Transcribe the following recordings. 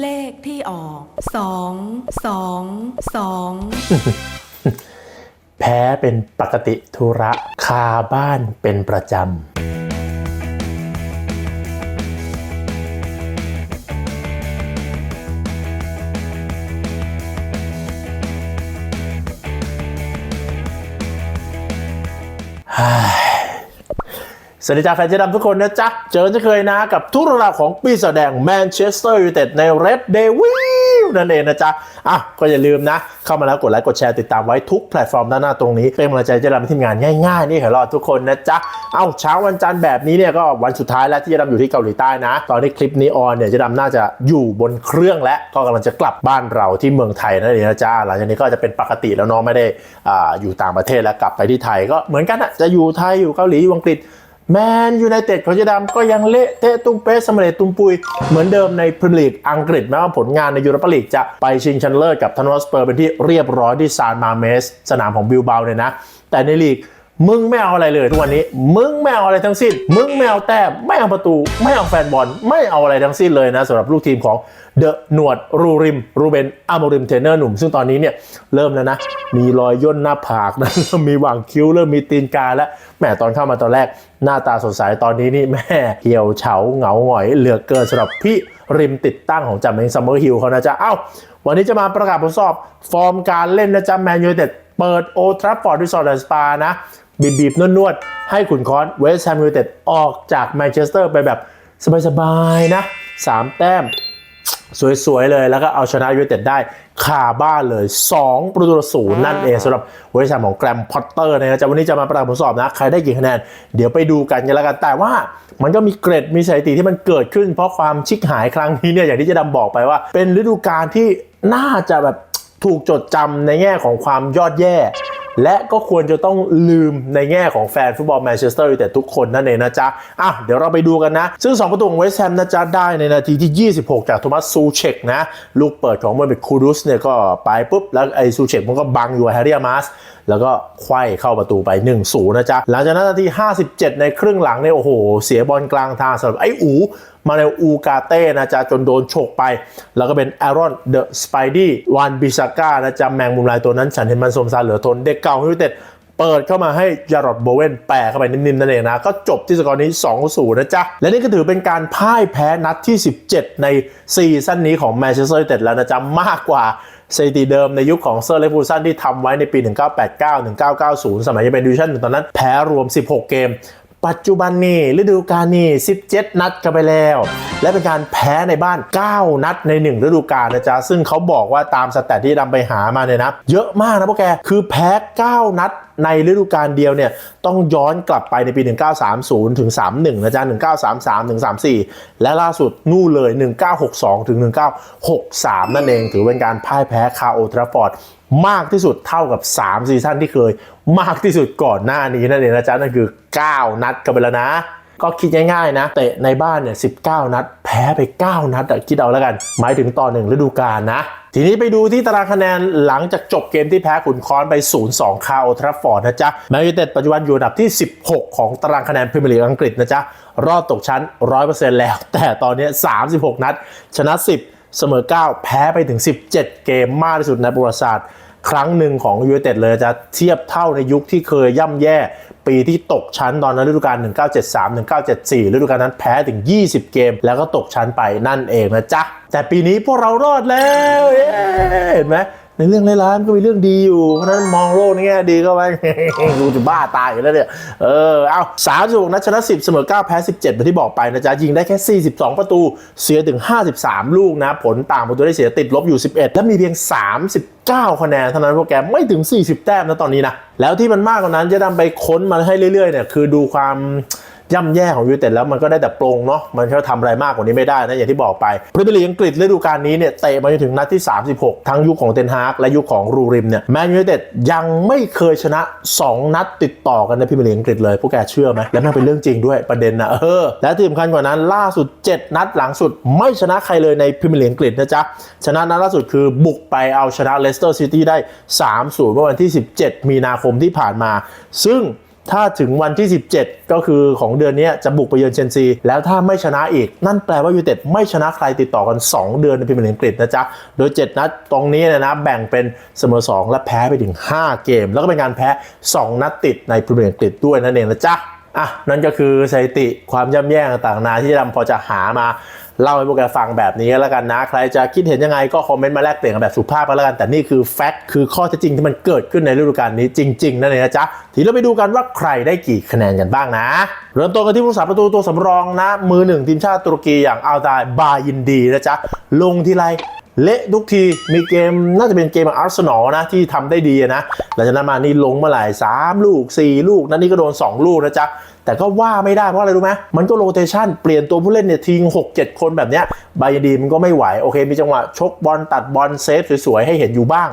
เลขที่ออกสองสองสองแพ้เป็นปกติธุระคาบ้านเป็นประจำ สวัสดีจ้าแฟนเจดำทุกคนนะจ๊ะ เจอจะเคยนะกับทุกราวของปีศาจแดงแมนเชสเตอร์ยูไนเต็ดใน Red Devil นั่นเองนะจ๊ะ อะ ก็อย่าลืมนะ เข้ามาแล้วกดไลค์กดแชร์ติดตามไว้ทุกแพลตฟอร์มด้านหน้าตรงนี้ เป็นกำลังใจเจดำทีมงานง่ายๆ นี่ขอรอดทุกคนนะจ๊ะ เอ้าเช้าวันจันทร์แบบนี้เนี่ยก็วันสุดท้ายแล้วที่เจดำอยู่ที่เกาหลีใต้นะ ตอนที่คลิปนี้ออนเนี่ยเจดำน่าจะอยู่บนเครื่องและก็กำลังจะกลับบ้านเราที่เมืองไทยนั่นเองนะจ๊ะหลังจากนี้ก็จะเป็นปกติแล้วเน้องไม่ได้อ่าอยู่ต่างประเทศแล้วกลับไปที่ไทยก็เหมือนกันอะจะอยู่ไทยอยู่เกาหลีอยู่อังกฤษ แมนยูไนเต็ดของเจดมก็ยังเละเทะตุ้มเป๊ะสมเร็จตุ้มปุย เหมือนเดิมในพรีเมียร์ลีกอังกฤษแม้ว่าผลงานในยูโรปาลีกจะไปชิงชันเลิศกับทันอสเปอร์เป็นที่เรียบร้อยที่ซานมาเมส สนามของบิลเบาเนี่ยนะ แต่ในลีก มึงไม่เอาอะไรเลยทุกวันนี้ มึงไม่เอาอะไรทั้งสิ้น มึงไม่เอาแต้มไม่เอาประตู ไม่เอาแฟนบอล ไม่เอาอะไรทั้งสิ้นเลยนะสำหรับลูกทีมของเดอะหนวดรูริม รูเบนอามริมเทรนเนอร์หนุ่ม ซึ่งตอนนี้เนี่ยเริ่มแล้วนะ มีรอยย่นหน้าผากนะมีหว่างคิ้วเริ่มมีตีนกาแล้วแหมตอนเข้ามาตอนแรกหน้าตาสดใสตอนนี้นี่แม่เหี่ยวเฉาเหงาหงอยเหลือเกินสำหรับพี่ริมติดตั้งของจัมเมงซัมเมอร์ฮิลเขานะจ๊ะเอ้าวันนี้จะมาประกาศผลสอบ ฟอร์มการเล่นนะจ๊ะแมนยูเต็ดเปิดโอทราฟอร์ดรีสอร์ทสปานะ บีบๆนวดๆ ให้ขุนคอนเวสต์แฮมยูไนเต็ดออกจากแมนเชสเตอร์ไปแบบสบายๆนะ 3 แต้ม สวยๆเลยแล้วก็เอาชนะยูไนเต็ดได้คาบ้านเลย 2 ประตูต่อศูนย์นั่นเองสำหรับเวสต์แฮมของแกรมพอตเตอร์นะจ๊ะวันนี้จะมาประกาศผลสอบนะ ใครได้กี่คะแนน เดี๋ยวไปดูกันกันแล้วกัน แต่ว่ามันก็มีเกรดมีสถิติที่มันเกิดขึ้น เพราะความชิกหายครั้งนี้เนี่ยอย่างที่เจะดำบอกไปว่า เป็นฤดูกาลที่น่าจะแบบถูกจดจำในแง่ของความยอดแย่ และก็ควรจะต้องลืมในแง่ของแฟนฟุตบอลแมนเชสเตอร์ยูไนเต็ดทุกคนนั่นเองนะจ๊ะ อะ เดี๋ยวเราไปดูกันนะ ซึ่ง 2 ประตูของเวสต์แฮมนะจ๊ะ ได้ในนาทีที่ 26 จากโทมัสซูเชกนะ ลูกเปิดของโมเมดคูรุสเนี่ยก็ไปปุ๊บ แล้วไอ้ซูเชกมันก็บังอยู่แฮร์รี่อามาสแล้วก็ไขว้เข้าประตูไป 1-0 นะจ๊ะ หลังจากนั้นนาที 57 ในครึ่งหลังเนี่ยโอ้โห เสียบอลกลางทางสำหรับไอ้อู มาในอูกาเต้นะจ๊ะจนโดนฉกไป แล้วก็เป็นแอรอนเดอะสไปดี้วานบิซาก้านะจ๊ะแมงมุมลายตัวนั้น ฉันเห็นมันสมซารเหลือทนเด็กเก่าของยูไนเต็ดเปิดเข้ามาให้ยารอดโบเวนแปะเข้าไปนิ่มๆนั่นเองนะ ก็จบที่สกอร์นี้ 2-0 นะจ๊ะ และนี่ก็ถือเป็นการพ่ายแพ้นัดที่ 17 ในซีซั่นนี้ของแมนเชสเตอร์ยูไนเต็ดแล้วนะจ๊ะ มากกว่าสถิติเดิมในยุคของเซอร์เลฟูซันที่ทำไว้ในปี 1989-1990 สมัยยังเป็นดิวิชั่นตอนนั้นแพ้รวม 16 เกม ปัจจุบันนี่ฤดูกาลนี่17 นัดกันไปแล้ว และเป็นการแพ้ในบ้าน 9 นัดใน 1 ฤดูกาลนะจ๊ะซึ่งเขาบอกว่าตามสแตทที่นำไปหามาเนี่ยนะ เยอะมากนะพวกแกคือแพ้ 9 นัด ในฤดูกาลเดียวเนี่ยต้องย้อนกลับไปในปี 1930 ถึง 31 นะจ๊ะ 1933 ถึง 34 และล่าสุดนู่นเลย 1962 ถึง 1963 นั่นเอง ถือเป็นการพ่ายแพ้คาโอทราฟอร์ดมากที่สุดเท่ากับ 3 ซีซั่นที่เคย มากที่สุดก่อนหน้านี้นั่นเองนะจ๊ะ นั่นคือ 9 นัดกันไปแล้วนะ ก็คิดง่ายๆนะ เตะในบ้านเนี่ย19นัด แพ้ไป 9 นัดอะคิดเอาแล้วกัน หมายถึงต่อหนึ่งฤดูกาลนะทีนี้ไปดูที่ตารางคะแนนหลังจากจบเกมที่แพ้ขุนคอนไป 0-2 คาโอลด์แทราฟอร์ดนะจ๊ะ แมนยูเต็ดปัจจุบันอยู่อันดับที่ 16 ของตารางคะแนนพรีเมียร์ลีกอังกฤษนะจ๊ะ รอดตกชั้น 100%แล้ว แต่ตอนนี้ 36 นัด ชนะ 10 เสมอ 9 แพ้ไปถึง 17 เกมมากที่สุดในประวัติศาสตร์ ครั้งหนึ่งของยูเวเต็ดเลยจะเทียบเท่าในยุคที่เคยย่ำแย่ปีที่ตกชั้นตอนนั้นฤดูกาล 1973 1974 ฤดูกาลนั้นแพ้ถึง 20 เกม แล้วก็ตกชั้นไปนั่นเองนะจ๊ะ แต่ปีนี้พวกเรารอดแล้ว เห็นไหม ในเรื่องร้ายๆมันก็มีเรื่องดีอยู่ เพราะฉะนั้นมองโลกในแง่ดีก็ไปดูจะบ้าตายอยู่แล้วเนี่ย เออ เอาสามสิบนัดชนะ10เสมอ9แพ้17แบบที่บอกไปนะจ๊ะ ยิงได้แค่42ประตู เสียถึง53ลูกนะ ผลต่างประตูได้เสียติดลบอยู่11และมีเพียง39คะแนนเท่านั้นโปรแกรมไม่ถึง 40 แต้มนะตอนนี้นะ แล้วที่มันมากกว่านั้นจะนำไปค้นมาให้เรื่อยๆเนี่ยคือดูความ ย่ำแย่ของยูไนเต็ดแล้วมันก็ได้แต่ปรงเนาะมันก็ทำอะไรมากกว่านี้ไม่ได้นะอย่างที่บอกไปพรีเมียร์ลีกอังกฤษฤดูกาลนี้เนี่ยเตะมาจนถึงนัดที่ 36 ทั้งยุคของเทนฮากและยุคของรูริมเนี่ยแมนยูไนเต็ดยังไม่เคยชนะ 2 นัดติดต่อกันในพรีเมียร์ลีกอังกฤษเลยพวกแกเชื่อไหมและมันเป็นเรื่องจริงด้วยประเด็นนะเออและที่สำคัญกว่านั้นล่าสุด 7 นัดหลังสุดไม่ชนะใครเลยในพรีเมียร์ลีกอังกฤษนะจ๊ะชนะนัดล่าสุดคือบุกไปเอาชนะเลสเตอร์ซิตี้ได้3-0เมื่อวันที่ 17 มีนาคมที่ผ่านมา ซึ่ง ถ้าถึงวันที่ 17 ก็คือของเดือนนี้จะบุกไปเยือนเชนซีแล้วถ้าไม่ชนะอีก นั่นแปลว่ายูเต็ดไม่ชนะใครติดต่อกัน 2 เดือนในพรีเมียร์ลีกอังกฤษนะจ๊ะ โดย 7 นัดตรงนี้นยนะแบ่งเป็นเสมอ 2 และแพ้ไปถึง 5 เกม แล้วก็เป็นการแพ้ 2 นัดติดในพรีเมียร์ลีกอังกฤษด้วยนั่นเองนะจ๊ะอะนั่นก็คือสถิติความย่ำแย่ต่างๆนานาที่ดำพอจะหามา เล่าให้พวกแกฟังแบบนี้แล้วกันนะ ใครจะคิดเห็นยังไงก็คอมเมนต์มาแลกเปลี่ยนกันแบบสุภาพก็แล้วกัน แต่นี่คือแฟกต์คือข้อเท็จจริงที่มันเกิดขึ้นในฤดูกาลนี้จริงๆนั่นเองนะจ๊ะ ทีนี้เราไปดูกันว่าใครได้กี่คะแนนกันบ้างนะ เริ่มต้นกันที่ผู้สาประตูตัวสำรองนะ มือหนึ่งทีมชาติตุรกีอย่างอัลตายบายินดีนะจ๊ะ ลงทีไรเละทุกทีมีเกมน่าจะเป็นเกมอาร์เซนอลนะที่ทำได้ดีนะหลังจากนั้นมานี่ลงมื่อไหร่3ลูก 4 ลูกนั่นนี่ก็โดน 2 ลูกนะจ๊ะ แต่ก็ว่าไม่ได้เพราะอะไรรู้ไหมมันก็โรเตชันเปลี่ยนตัวผู้เล่นเนี่ยทิ้ง6 7 คนแบบเนี้ยบายดีมันก็ไม่ไหวโอเค มีจังหวะชกบอลตัดบอลเซฟสวยๆให้เห็นอยู่บ้าง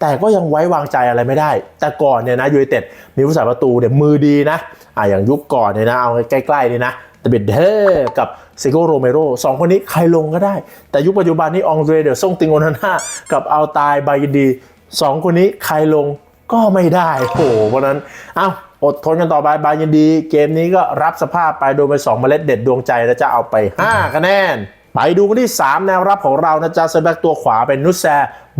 แต่ก็ยังไว้วางใจอะไรไม่ได้ แต่ก่อนเนี่ยนะยูไนเต็ดมีผู้สาประตูเนี่ยมือดีนะอะอย่างยุคก่อนเนี่ยนะเอาใกล้ๆนี่นะแต่เบดเดอร์กับเซโกโรเมโรสองคนนี้ใครลงก็ได้ แต่ยุคปัจจุบันนี้องเดรเดอร์ซ่งติงโอนาน่ากับอัลตายบายดีสองคนนี้ใครลงก็ไม่ได้โอ้โหเพราะนั้นเอ้า อดทนกันต่อไปบายินดี เกมนี้ก็รับสภาพไปโดนไป2เมล็ดเด็ดดวงใจแล้วจะเอาไป 5 คะแนน ไปดูกันที่ 3 แนวรับของเรานะจ๊ะเซนแบ็กตัวขวาเป็นนุสแซ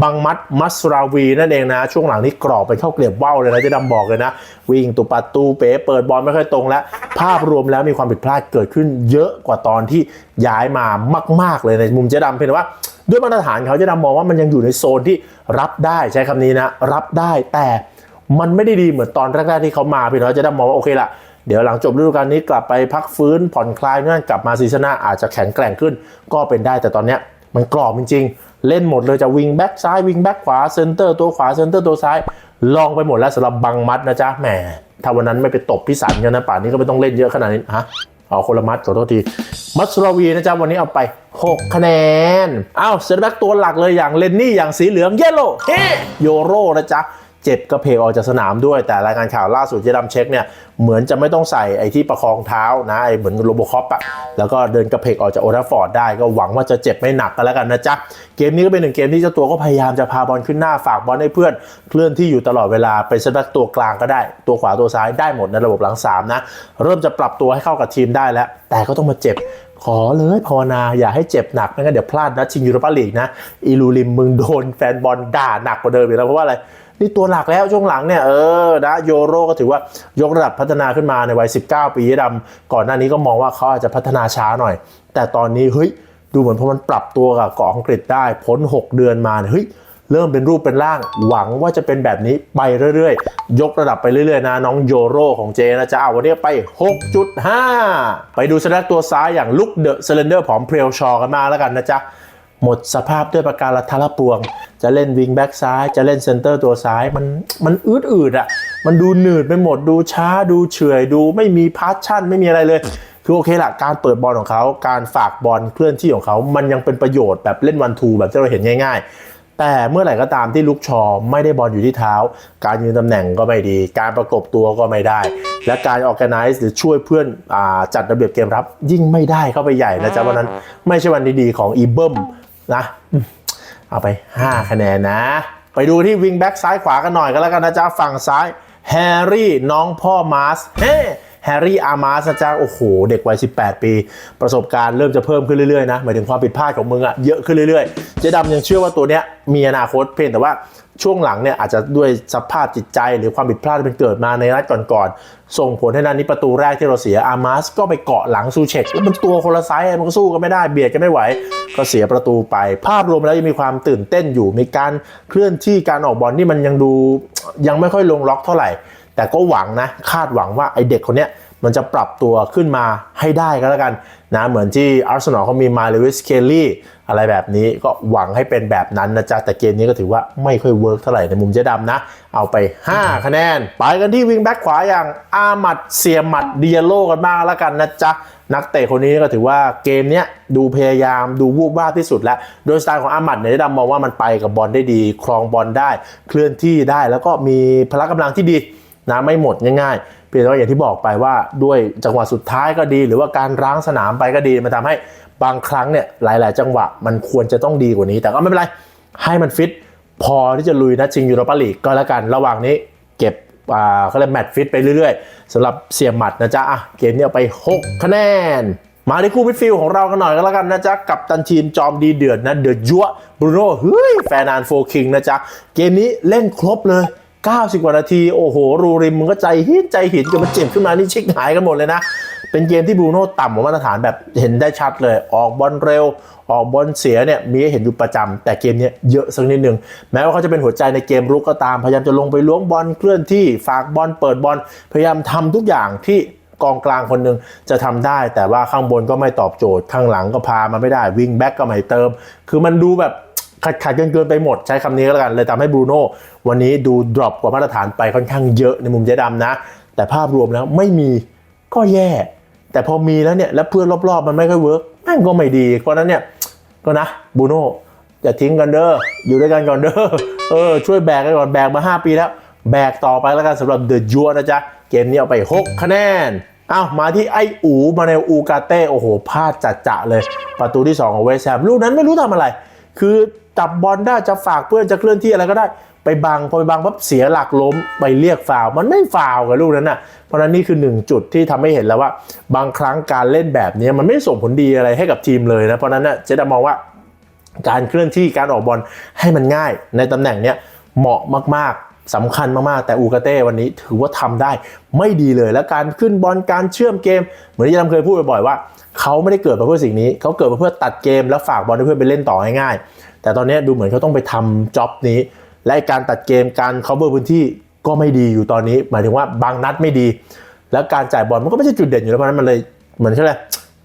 บังมัดมัสราวีนั่นเองนะ ช่วงหลังนี้กรอบเป็นเข้าเกลียบว่าวเลยนะเจะดำบอกเลยนะ วิ่งตุปัตูเป๋เปิดบอลไม่ค่อยตรงแล้ว ภาพรวมแล้วมีความผิดพลาดเกิดขึ้นเยอะกว่าตอนที่ย้ายมามาก ๆ เลยในมุมเจ๊ดำเพียงแต่ว่าด้วยมาตรฐานเขาเจะดำมองว่ามันยังอยู่ในโซนที่รับได้ใช้คำนี้นะ รับได้แต่ มันไม่ได้ดีเหมือนตอนแรกๆที่เขามาเพียงแต่ว่าเจะไดำมองว่าโอเคละเดี๋ยวหลังจบฤดูกาลนี้กลับไปพักฟื้นผ่อนคลายนั่นกลับมาซีซั่นหน้าอาจจะแข็งแกร่งขึ้น ก็เป็นได้แต่ตอนเนี้ยมันกรอบจริงๆ เล่นหมดเลยจะวิงแบ็กซ้ายวิงแบ็กขวาเซนเตอร์ตัวขวาเซนเตอร์ตัวซ้ายลองไปหมดแล้วสำหรับบังมัดนะจ๊ะแหมถ้าวันนั้นไม่ไปตบพี่สันกันนะป่านนี้ก็ไม่ต้องเล่นเยอะขนาดนี้ฮะเอาคนละมัดขอโทษที มัสรวีนะจ๊ะวันนี้เอาไป 6 คะแนน อ้าวเซนแบ็กตัวหลักเลยอย่างเลนนี่อย่างสีเหลืองเยลโล่เฮโยโรนะจ๊ะ เจ็บกระเพกออกจากสนามด้วย แต่รายงานข่าวล่าสุดที่ดำเช็คเนี่ยเหมือนจะไม่ต้องใส่ไอ้ที่ประคองเท้านะไอ้เหมือนโรบคอปอะแล้วก็เดินกระเพกออกจากโอทัฟฟอร์ดได้ก็หวังว่าจะเจ็บไม่หนักกันแล้วกันนะจ๊ะ เกมนี้ก็เป็นหนึ่งเกมที่เจ้าตัวก็พยายามจะพาบอลขึ้นหน้าฝากบอลให้เพื่อนเคลื่อนที่อยู่ตลอดเวลาเป็นเซนแบ็กตัวกลางก็ได้ ตัวขวาตัวซ้ายได้หมดในระบบหลังสามนะเริ่มจะปรับตัวให้เข้ากับทีมได้แล้ว แต่ก็ต้องมาเจ็บขอเลยภาวนาอย่าให้เจ็บหนักไม่งั้นเดี๋ยวพลาดนะชิงยูโรปาลีกนะอีลูริมมึงโดนแฟนบอลด่าหนักกว่าเดิมอีกแล้วเพราะว่าอะไร นี่ตัวหลักแล้วช่วงหลังเนี่ยเออนะโยโรก็ถือว่ายกระดับพัฒนาขึ้นมาในวัย 19 ปีดำก่อนหน้านี้ก็มองว่าเขาอาจจะพัฒนาช้าหน่อย แต่ตอนนี้เฮ้ยดูเหมือนพอมันปรับตัวกับเกาะอังกฤษได้พ้น 6 เดือนมาเฮ้ยเริ่มเป็นรูปเป็นร่าง หวังว่าจะเป็นแบบนี้ไปเรื่อยๆ ยกระดับไปเรื่อยๆนะ น้องโยโรของเจนะจ๊ะเอาวันนี้ไป 6.5 ไปดูสนักตัวซ้ายอย่างลุกเดอะเซเลนเดอร์ผอมเพรียวชอกันมาแล้วกันนะจ๊ะ หมดสภาพด้วยประการละทะละปวง จะเล่นวิงแบ็กซ้ายจะเล่นเซนเตอร์ตัวซ้ายมันมันอืดอืดๆอะ มันดูหนืดไปหมดดูช้าดูเฉยดูไม่มีพาร์ชั่นไม่มีอะไรเลย คือโอเคละการเปิดบอลของเขา การฝากบอลเคลื่อนที่ของเขา มันยังเป็นประโยชน์แบบเล่นวันทูแบบที่เราเห็นง่าย ๆ แต่เมื่อไหร่ก็ตามที่ลุกชอไม่ได้บอลอยู่ที่เท้า การยืนตำแหน่งก็ไม่ดี การประกบตัวก็ไม่ได้ และการออกแกไนซ์หรือช่วยเพื่อนอจัดระเบียบเกมรับ ยิ่งไม่ได้เข้าไปใหญ่นะจ๊ะวันนั้น ไม่ใช่วันดีๆของอีเบิ้ม นะเอาไป 5 คะแนนนะ ไปดูที่วิงแบ็กซ้ายขวากันหน่อยก็แล้วกันนะจ๊ะฝั่งซ้ายแฮร์รี่น้องพ่อมาร์สเฮ้แฮร์รี่อามาสจ้าโอ้โห เด็กวัย 18 ปี ประสบการณ์เริ่มจะเพิ่มขึ้นเรื่อยๆนะ หมายถึงความผิดพลาดของมึงอะเยอะขึ้นเรื่อยๆ เจ๊ดำยังเชื่อว่าตัวเนี้ยมีอนาคตเพียงแต่ว่า ช่วงหลังเนี่ยอาจจะด้วยสภาพจิตใจหรือความผิดพลาดที่มันเกิดมาในนัดก่อนๆ ส่งผลให้นัดนี้ประตูแรกที่เราเสียอาร์มาสก็ไปเกาะหลังซูเชกแล้วมันตัวคนละไซส์มันก็สู้กันไม่ได้เบียดกันไม่ไหว ก็เสียประตูไป ภาพรวมแล้วยังมีความตื่นเต้นอยู่มีการเคลื่อนที่การออกบอลที่มันยังดูยังไม่ค่อยลงล็อกเท่าไหร่ แต่ก็หวังนะคาดหวังว่าไอเด็กคนเนี้ยมันจะปรับตัวขึ้นมาให้ได้ก็แล้วกันนะเหมือนที่อาร์เซนอลเขามีมาเลวิสเคลลี่ อะไรแบบนี้ก็หวังให้เป็นแบบนั้นนะจ๊ะแต่เกมนี้ก็ถือว่าไม่ค่อยเวิร์กเท่าไหร่ในมุมเจ๊ดำนะ เอาไป 5 คะแนน ไปกันที่วิงแบ็กขวาอย่างอามัดเสียมัดเดียโลกันบ้างแล้วกันนะจ๊ะนักเตะคนนี้ก็ถือว่าเกมนี้ดูพยายามดูวูบวาบที่สุดแล้ว โดยสไตล์ของอามัดเนี่ยได้ดำมองว่ามันไปกับบอลได้ดี ครองบอลได้ เคลื่อนที่ได้แล้วก็มีพละกำลังที่ดีนะไม่หมดง่ายๆ เพียงแต่ว่าอย่างที่บอกไปว่าด้วยจังหวะสุดท้ายก็ดี หรือว่าการร้างสนามไปก็ดีมันทำให้บางครั้งเนี่ยหลาย ๆ จังหวะมันควรจะต้องดีกว่านี้ แต่ก็ไม่เป็นไรให้มันฟิตพอที่จะลุยนะชิงยูโรปาลีกก็แล้วกัน ระหว่างนี้เก็บอ่าเขาเรียกแมตช์ฟิตไปเรื่อย ๆสำหรับเสียหมัดนะจ๊ะอะเกมนี้เอาไป 6 คะแนน มาที่คู่มิดฟิลด์ของเรากันหน่อยก็แล้วกันนะจ๊ะ กับตันทีมจอมดีเดือดนะ เดือดยั่วบรูโน่เฮ้ยแฟนานโฟคิงนะจ๊ะ เกมนี้เล่นครบเลย 90 กว่านาที โอ้โห รูริมมึงก็ใจหินใจหินจนมันเจ็บขึ้นมา นี่ชิกหายกันหมดเลยนะ เป็นเกมที่บูโน่ต่ำกว่ามาตรฐานแบบเห็นได้ชัดเลย ออกบอลเร็ว ออกบอลเสียเนี่ยมีให้เห็นอยู่ประจำแต่เกมนี้เยอะสักนิดหนึ่งแม้ว่าเขาจะเป็นหัวใจในเกมรุกก็ตาม พยายามจะลงไปล้วงบอลเคลื่อนที่ ฝากบอลเปิดบอล พยายามทำทุกอย่างที่กองกลางคนหนึ่งจะทำได้ แต่ว่าข้างบนก็ไม่ตอบโจทย์ ข้างหลังก็พามาไม่ได้ วิ่งแบ็กก็ไม่เติม คือมันดูแบบ ขัดขัดเกินเกินไปหมดใช้คำนี้ก็แล้วกัน เลยทำให้บรูโน่วันนี้ดูดรอปกว่ามาตรฐานไปค่อนข้างเยอะในมุมเจ๊ดำนะ แต่ภาพรวมแล้วไม่มีก็แย่ แต่พอมีแล้วเนี่ยแล้วเพื่อนรอบๆ มันไม่ค่อยเวิร์กแม่งก็ไม่ดี เพราะนั้นเนี่ยก็นะบูโน่อย่าทิ้งกันเด้ออยู่ด้วยกันก่อนเด้อเออช่วยแบกกันก่อนแบกมา 5 ปีแล้ว แบกต่อไปแล้วกันสำหรับเดอะยัวนะจ๊ะเกมนี้เอาไป 6 คะแนนอ้าวมาที่ไออูมาในอูกาเต้โอ้โหพลาดจัดจะเลย ประตูที่ 2 ของเวสแฮมลูกนั้นไม่รู้ทำอะไร คือจับบอลได้จะฝากเพื่อนจะเคลื่อนที่อะไรก็ได้ ไปบังพอไปบังปั๊บเสียหลักล้มไปเรียกฟาวมันไม่ฟาวกับลูกนั้นน่ะเพราะนั้นนี่คือหนึ่งจุดที่ทำให้เห็นแล้วว่า บางครั้งการเล่นแบบนี้มันไม่ส่งผลดีอะไรให้กับทีมเลยนะเพราะนั้นน่ะเจดามองว่าการเคลื่อนที่การออกบอลให้มันง่าย ในตำแหน่งเนี้ยเหมาะมากๆสำคัญมากๆ แต่อูกาเต้วันนี้ถือว่าทำได้ไม่ดีเลย และการขึ้นบอลการเชื่อมเกม เหมือนที่ยาเคยพูดบ่อยๆว่า เขาไม่ได้เกิดมาเพื่อสิ่งนี้ เขาเกิดมาเพื่อตัดเกมแล้วฝากบอลให้เพื่อนไปเล่นต่อง่ายๆแต่ตอนนี้ดูเหมือนเขาต้องไปทำจ็อบนี้ และการตัดเกมการ cover พื้นที่ก็ไม่ดีอยู่ตอนนี้ หมายถึงว่าบางนัดไม่ดี แล้วการจ่ายบอลมันก็ไม่ใช่จุดเด่นอยู่แล้วเพราะนั้นมันเลยเหมือนใช่ไหม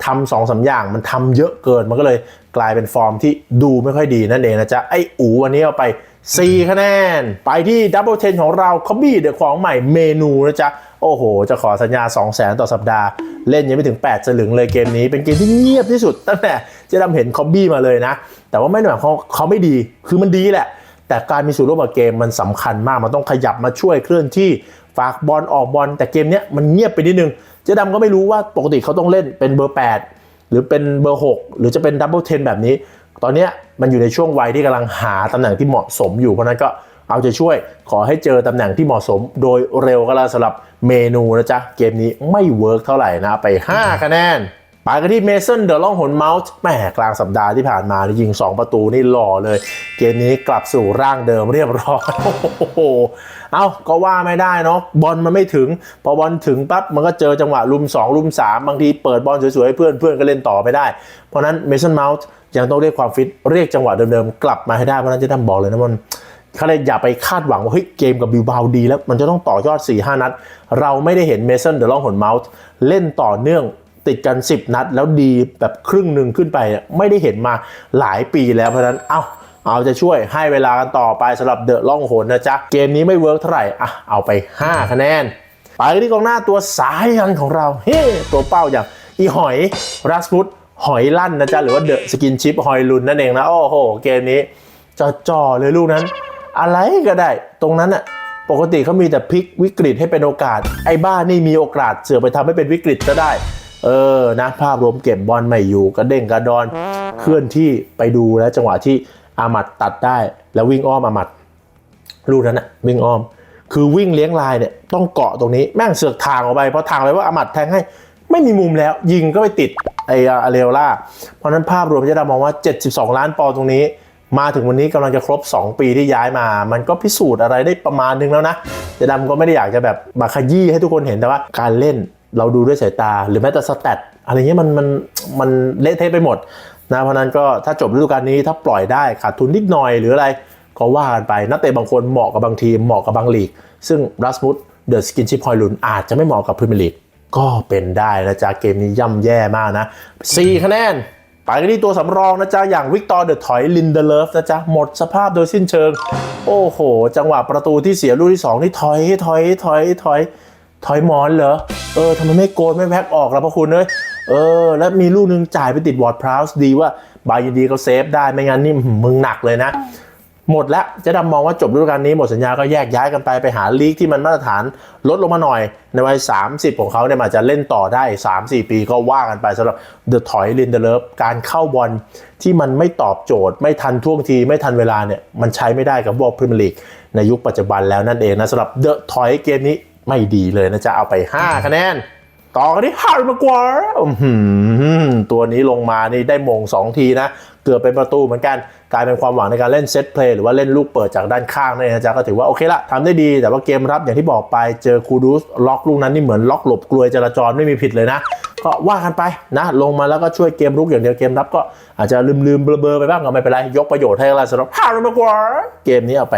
ทำสองสามอย่างมันทำเยอะเกินมันก็เลยกลายเป็นฟอร์มที่ดูไม่ค่อยดีนั่นเองนะจ๊ะไอ้อูวันนี้เอาไป 4 คะแนน ไปที่ดับเบิลเทนของเราคอมบี้เดอะของใหม่เมนูนะจ๊ะ โอ้โห จะขอสัญญา 2 0 0 0 0 0ต่อสัปดาห์ เล่นยังไม่ถึง 8 สลึงเลยเกมนี้ เป็นเกมที่เงียบที่สุด ตั้งแต่เจะดำเห็นคอมบี้มาเลยนะ แต่ว่าไม่ได้หมายความว่าเขาไม่ดีคือมันดีแหละ แต่การมีส่วนร่วมกับเกมมันสำคัญมากมันต้องขยับมาช่วยเคลื่อนที่ฝากบอลออกบอลแต่เกมนี้มันเงียบไปนิดนึงเจ๊ดำก็ไม่รู้ว่าปกติเขาต้องเล่นเป็นเบอร์ 8 หรือเป็นเบอร์ 6 หรือจะเป็นดับเบิลเทนแบบนี้ ตอนนี้มันอยู่ในช่วงวัยที่กำลังหาตำแหน่งที่เหมาะสมอยู่เพราะฉะนั้นก็เอาใจช่วยขอให้เจอตำแหน่งที่เหมาะสมโดยเร็วก็แล้วสำหรับเมนูนะจ๊ะ เกมนี้ไม่เวิร์กเท่าไหร่นะ ไป 5 คะแนน ไปกันที่เมสันเดอร์ล่องหนเมาส์แหมกลางสัปดาห์ที่ผ่านมานี่ยิง 2 ประตูนี่หล่อเลย เกมนี้กลับสู่ร่างเดิมเรียบร้อยโอ้โหเอ้าก็ว่าไม่ได้เนาะบอลมันไม่ถึง พอบอลถึงปั๊บมันก็เจอจังหวะลุม 2 ลุม 3 บางทีเปิดบอลสวยๆให้เพื่อนเพื่อนก็เล่นต่อไม่ได้ เพราะนั้นเมสันเมาส์ยังต้องเรียกความฟิตเรียกจังหวะเดิมๆกลับมาให้ได้เพราะนั้นจะทำบอกเลยนะมันเขาเลยอย่าไปคาดหวังว่าเฮ้ยเกมกับบิวบาวดี แล้วมันจะต้องต่อยอด4-5นัด เราไม่ได้เห็นเมสันเดอร์ล่องหนเมาส์เล่นต่อเนื่อง ติดกัน 10 นัด แล้วดีแบบครึ่งหนึ่งขึ้นไปอะไม่ได้เห็นมาหลายปีแล้วเพราะนั้นเอ้าเอาจะช่วยให้เวลากันต่อไปสำหรับเดอะล่องหนนะจ๊ะ เกมนี้ไม่เวิร์กเท่าไหร่อะเอาไป 5 คะแนน ไปที่กองหน้าตัวสายยันของเราเฮ้ตัวเป้าอย่างอีหอยรัสมุดหอยลั่นนะจ๊ะ หรือว่าเดอะสกินชิปหอยลุนนั่นเองนะ โอ้โห เกมนี้จ่อๆเลยลูกนั้น อะไรก็ได้ตรงนั้นอะปกติเขามีแต่พลิกวิกฤตให้เป็นโอกาส ไอ้บ้านี่มีโอกาสเสือไปทำให้เป็นวิกฤตก็ได้ เออนะภาพรวมเก็บบอลไม่อยู่กระเด้งกระดอนเคลื่อนที่ไปดูแล้วจังหวะที่อามัดตัดได้ แล้ววิ่งอ้อมอามัดลูกนั้นอะวิ่งอ้อม คือวิ่งเลี้ยงลายเนี่ยต้องเกาะตรงนี้แม่งเสือกทางออกไปเพราะทางไปว่าอามัดแทงให้ไม่มีมุมแล้ว ยิงก็ไปติดไออาเรโอล่าเพราะนั้นภาพรวมจะได้มองว่า 72 ล้านปอนตรงนี้ มาถึงวันนี้กำลังจะครบ 2 ปีที่ย้ายมา มันก็พิสูจน์อะไรได้ประมาณนึงแล้วนะเจดำก็ไม่ได้อยากจะแบบมาขยี้ให้ทุกคนเห็นแต่ว่าการเล่น เราดูด้วยสายตา หรือแม้แต่สแตทอะไรเงี้ยมันมันมันเละเทะไปหมดนะเพราะนั้นก็ถ้าจบฤดูกาลนี้ถ้าปล่อยได้ขาดทุนนิดหน่อยหรืออะไรก็ว่ากันไปนักเตะบางคนเหมาะกับบางทีมเหมาะกับบางลีก ซึ่งรัสมุดเดอะสกินชิพฮอยลุนอาจจะไม่เหมาะกับพรีเมียร์ลีกก็เป็นได้นะจ๊ะเกมนี้ย่ำแย่มากนะ4คะแนนไปกันที่ตัวสำรองนะจ๊ะ อย่างวิกตอร์เดอะถอยลินเดเลฟนะจ๊ะ หมดสภาพโดยสิ้นเชิง โอ้โห จังหวะประตูที่เสียลูกที่ 2 นี่ถอยถอยถอยถอย ถอยหมอนเหรอ เออทำไมไม่โกนไม่แพ็กออกล่ะพระคุณเอ้ยเออ แล้วมีลูกนึงจ่ายไปติดวอร์ดพราวส์ดีว่าบายินดีเขาเซฟได้ไม่งั้นนี่มึงหนักเลยนะ หมดแล้วจะดำมองว่าจบฤดูกาลนี้หมดสัญญาก็แยกย้ายกันไปไปหาลีกที่มันมาตรฐานลดลงมาหน่อย ในวัย 30 ของเขาเนี่ยอาจจะเล่นต่อได้ 3-4 ปีก็ว่ากันไปสำหรับเดอะถอยลินเดเลฟการเข้าบอลที่มันไม่ตอบโจทย์ ไม่ทันท่วงทีไม่ทันเวลาเนี่ยมันใช้ไม่ได้กับบอลพรีเมียร์ลีกในยุคปัจจุบันแล้วนั่นเองนะสำหรับเดอะถอยเกมนี้ ไม่ดีเลยนะจะเอาไป 5 คะแนน ต่อกันที่ฮาร์รี่มากวาร์ตัวนี้ลงมานี่ได้มง 2 ทีนะ เกือบเป็นประตูเหมือนกัน กลายเป็นความหวังในการเล่นเซตเพลย์หรือว่าเล่นลูกเปิดจากด้านข้างนี่นะจ๊ะก็ถือว่าโอเคละทำได้ดี แต่ว่าเกมรับอย่างที่บอกไปเจอคูดูสล็อกลูกนั้นนี่เหมือนล็อกหลบกลวยจราจรไม่มีผิดเลยนะก็ว่ากันไปนะลงมาแล้วก็ช่วยเกมรุกอย่างเดียวเกมรับก็อาจจะลืมลืมๆเบลอๆไปบ้างก็ไม่เป็นไร ยกประโยชน์ให้อะไรสำหรับฮาร์รี่มากวาร์เกมนี้เอาไป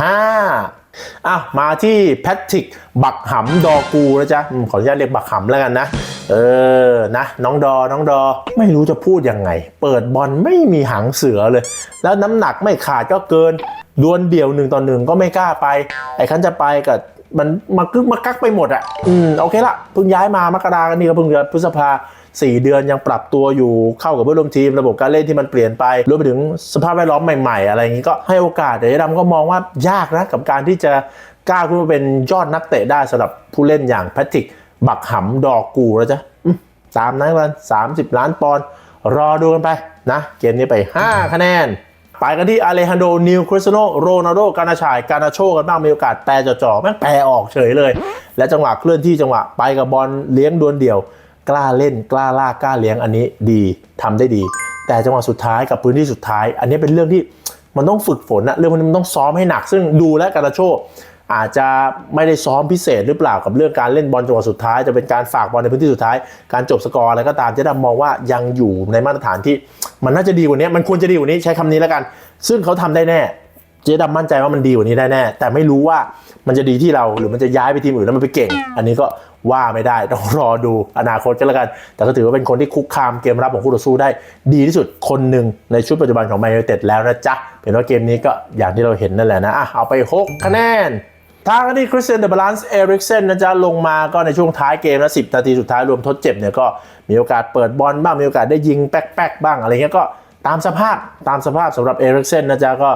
5.5 อะมาที่แพทริกบักหำดอกูนะจ๊ะขออนุญาตเรียกบักหำแล้วกันนะ เออนะน้องดอน้องดอไม่รู้จะพูดยังไง เปิดบอลไม่มีหางเสือเลย แล้วน้ำหนักไม่ขาดก็เกินดวลเดี่ยวหนึ่งต่อหนึ่งก็ไม่กล้าไป ไอ้คันจะไปกับมันมากึกมากักไปหมดอะอืมโอเคละเพิ่งย้ายมามกรากันนี่ก็เพิ่งเดือนพฤษภา สี่เดือนยังปรับตัวอยู่เข้ากับเพื่อนร่วมทีมระบบการเล่นที่มันเปลี่ยนไปรวมไปถึงสภาพแวดล้อมใหม่ๆ อะไรอย่างนี้ก็ให้โอกาสแต่ดำก็มองว่ายากนะกับการที่จะกล้าขึ้นมาเป็นยอดนักเตะได้สำหรับผู้เล่นอย่างแพทริกบักหำดอกกูแล้วจ้ะอืมตามนั้นกัน30 ล้านปอนด์รอดูกันไปนะ เกมนี้ไป 5 คะแนน ไปกันที่อาเลฮันโด นิวคริสโนโรนัลโด กานาชาย กานาโชกันบ้าง มีโอกาสแปรจ่อๆแม่งแปรออกเฉยเลย และจังหวะเคลื่อนที่จังหวะไปกับบอลเลี้ยงดวลเดี่ยว กล้าเล่นกล้าล่ากล้าเลี้ยงอันนี้ดีทำได้ดี แต่จังหวะสุดท้ายกับพื้นที่สุดท้าย อันนี้เป็นเรื่องที่มันต้องฝึกฝนนะเรื่องนี้มันต้องซ้อมให้หนัก ซึ่งดูและกานาโชอาจจะไม่ได้ซ้อมพิเศษหรือเปล่ากับเรื่องการเล่นบอลจังหวะสุดท้าย จะเป็นการฝากบอลในพื้นที่สุดท้าย การจบสกอร์อะไรก็ตามจะดำมองว่ายังอยู่ในมาตรฐานที่ มันน่าจะดีกว่านี้มันควรจะดีกว่านี้ใช้คำนี้แล้วกัน ซึ่งเขาทำได้แน่ เจ๊ดำมั่นใจว่ามันดีกว่านี้ได้แน่ แต่ไม่รู้ว่ามันจะดีที่เราหรือมันจะย้ายไปทีมอื่นแล้วมันไปเก่ง อันนี้ก็ว่าไม่ได้ต้องรอดูอนาคตกันแล้วกัน แต่ก็ถือว่าเป็นคนที่คุกคามเกมรับของคู่ต่อสู้ได้ ดีที่สุดคนหนึ่งในชุดปัจจุบันของแมนยูเต็ดแล้วนะจ๊ะเป็นว่าเกมนี้ก็อย่างที่เราเห็นนั่นแหละนะอะเอาไป6คะแนนทางที่คริสเตียนเดอะบาลานซ์เอริกเซนนะจ๊ะลงมาก็ในช่วงท้ายเกมนะสินาทีสุดท้ายรวมทดเจ็บเนี่ยก็มีโอกาสเปิดบอลบ้างมีโอกาสได้ยิงแป๊กๆบ้างอะไรเงี้ยก็ตามสภาพตามสภาพสำหรับเอริกเซนนะจ๊ะก็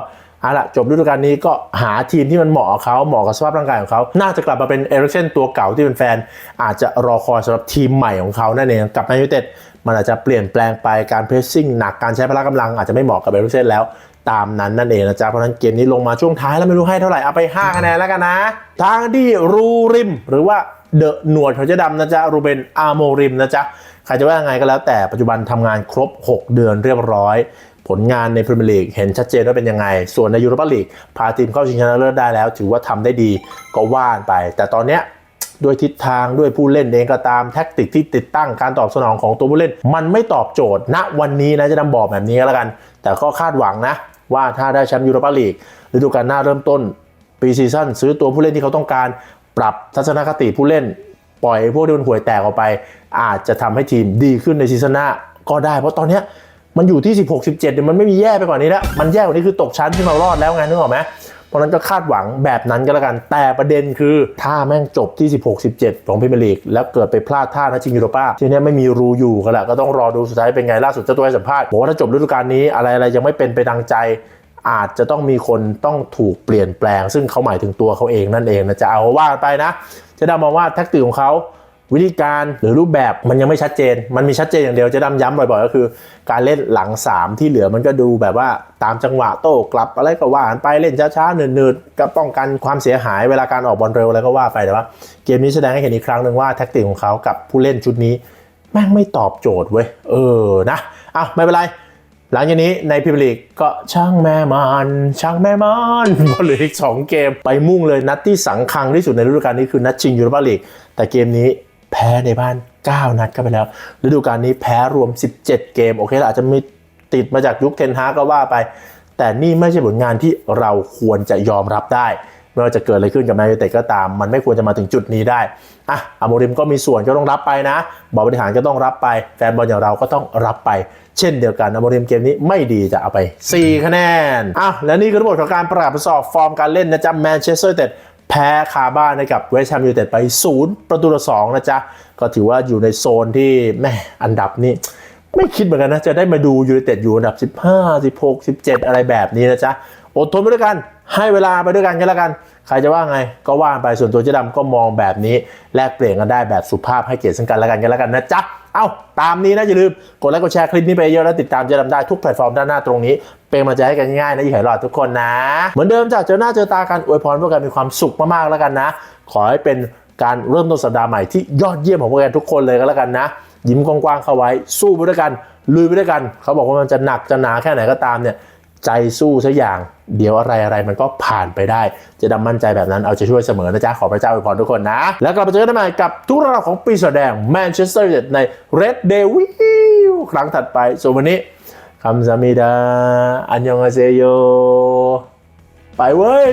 เอาละจบฤดูกาลนี้ก็หาทีมที่มันเหมาะกับเขาเหมาะกับสภาพร่างกายของเขา น่าจะกลับมาเป็นเอริกเซนตัวเก่าที่เป็นแฟน อาจจะรอคอยสำหรับทีมใหม่ของเขานั่นเองกับแมนยูเต็ดมันอาจจะเปลี่ยนแปลงไปการเพรสซิ่งหนักการใช้พละกำลังอาจจะไม่เหมาะกับเอริกเซนแล้วตามนั้นนั่นเองนะจ๊ะ เพราะนั้นเกมนี้ลงมาช่วงท้ายแล้วไม่รู้ให้เท่าไหร่ เอาไป 5 คะแนนแล้วกันนะ ทางที่รูริม หรือว่าเดอะหนวดเของเจ๊ดำนะจ๊ะ รูเบนอาโมริมนะจ๊ะ ใครจะว่ายังไงก็แล้วแต่ปัจจุบันทำงานครบ 6 เดือนเรียบร้อย ผลงานในพรีเมียร์ลีกเห็นชัดเจนว่าเป็นยังไง ส่วนในยูโรปาลีกพาทีมเข้าชิงชนะเลิศได้แล้ว ถือว่าทำได้ดีก็ว่านไป แต่ตอนเนี้ยด้วยทิศทางด้วยผู้เล่นเองก็ตามแท็กติกที่ติดตั้งการตอบสนองของตัวผู้เล่น มันไม่ตอบโจทย์ณวันนี้นะจะนำบอกแบบนี้ก็แล้วกัน แต่ก็คาดหวังนะ ว่าถ้าได้แชมป์ยูโรปาลีกฤดูกาลหน้าเริ่มต้นปีซีซั่นซื้อตัวผู้เล่นที่เขาต้องการปรับทัศนคติผู้เล่น ปล่อยพวกที่มันห่วยแตกออกไป อาจจะทำให้ทีมดีขึ้นในซีซั่นหน้าก็ได้เพราะตอนเนี้ย มันอยู่ที่ 16 17เนี่ยมันไม่มีแย่ไปกว่านี้แล้วมันแย่กว่านี้คือตกชั้นที่มารอดแล้วไงนึกออกไหมเพราะนั้นก็คาดหวังแบบนั้นก็แล้วกัน แต่ประเด็นคือถ้าแม่งจบที่ 16 17 ของพรีเมียร์ลีก แล้วเกิดไปพลาดท่านะชิงยูโรป้าทีนี้ไม่มีรูอยู่กันแหละก็ต้องรอดูสุดท้ายเป็นไงล่าสุดเจ้าตัวให้สัมภาษณ์บอกว่าถ้าจบฤดูกาลนี้อะไรอะไรยังไม่เป็นไปดังใจอาจจะต้องมีคนต้องถูกเปลี่ยนแปลง ซึ่งเขาหมายถึงตัวเขาเองนั่นเองนะจะเอาว่าไปนะ จะได้มองว่าแท็กติกของเขา วิธีการหรือรูปแบบมันยังไม่ชัดเจน มันมีชัดเจนอย่างเดียวจะดำย้ำบ่อยๆ ก็คือ การเล่นหลัง 3 ที่เหลือมันก็ดูแบบว่าตามจังหวะโต้กลับอะไรก็ว่านไปเล่นช้าๆเนืดๆก็ป้องกันความเสียหายเวลาการออกบอลเร็วอะไรก็ว่าไปแต่ว่าเกมนี้แสดงให้เห็นอีกครั้งหนึ่งว่าแท็กติกของเขากับผู้เล่นชุดนี้ แม่งไม่ตอบโจทย์เว้ยเออนะอ้าวไม่เป็นไรหลังจากนี้ในพรีเมียร์ลีกก็ช่างแม่มันช่างแม่มันก็เหลืออีก 2 เกมไปมุ่งเลยนัดที่สังคังที่สุดในฤดูกาลนี้คือนัดชิงยูโรปาลีกแต่เกมนี้ แพ้ในบ้าน 9 นัดก็ไปแล้วฤดูกาลนี้แพ้รวม 17 เกม โอเคอาจจะมีติดมาจากยุคเทนฮากก็ว่าไป แต่นี่ไม่ใช่ผลงานที่เราควรจะยอมรับได้ไม่ว่าจะเกิดอะไรขึ้นกับแมนยูเต็ดก็ตาม มันไม่ควรจะมาถึงจุดนี้ได้อะอโมริมก็มีส่วนก็ต้องรับไปนะบอร์บริหารก็ต้องรับไป แฟนบอลอย่างเราก็ต้องรับไป เช่นเดียวกันอโมริมเกมนี้ไม่ดีจะเอาไป 4 คะแนนอะและนี่คือทั้งหมดของการประกาศสอบฟอร์มการเล่นนะจ๊ะแมนเชสเตอร์ยูไนเต็ด แพ้คาบ้านให้กับเวสต์แฮมยูไนเต็ดไป 0 ประตูต่อ2นะจ๊ะ ก็ถือว่าอยู่ในโซนที่แม่อันดับนี้ ไม่คิดเหมือนกันนะ จะได้มาดูยูไนเต็ดอยู่อันดับ 15 16 17 อะไรแบบนี้นะจ๊ะ อดทนไปด้วยกัน ให้เวลาไปด้วยกันกันแล้วกัน ใครจะว่าไงก็ว่าไปส่วนตัวเจ๊ดำก็มองแบบนี้ แลกเปลี่ยนกันได้แบบสุภาพให้เกียรติซึ่งกันและกันกันแล้วกันนะจ๊ะเอ้าตามนี้นะอย่าลืมกดไลค์กดแชร์คลิปนี้ไปเยอะแล้วติดตามเจ๊ดำได้ทุกแพลตฟอร์มด้านหน้าตรงนี้ เป็นกำลังใจให้กันง่ายๆนะยี่ห้อหลอดทุกคนนะ เหมือนเดิมจ้ะเจอหน้าเจอตากันอวยพรพวกกันมีความสุขมากๆแล้วกันนะ ขอให้เป็นการเริ่มต้นสัปดาห์ใหม่ที่ยอดเยี่ยมของพวกกันทุกคนเลยก็แล้วกันนะ ยิ้มกว้างๆเข้าไว้สู้ไปด้วยกันลุยไปด้วยกัน เขาบอกว่ามันจะหนักจะหนาแค่ไหนก็ตามเนี่ย ใจสู้สักอย่าง เดี๋ยวอะไรอะไรมันก็ผ่านไปได้ จะดำมั่นใจแบบนั้นเอาใจะช่วยเสมอนะจ๊ะ ขอพระเจ้าอวยพรทุกคนนะ แล้วกลับมาเจอกันใหม่กับทุกเรื่องของปีศาจแดงแมนเชสเตอร์ยูไนเต็ดใน Red Devil ครั้งถัดไปส่วนวันนี้คำสามิดาอันยองอาเซโยไปเว้ย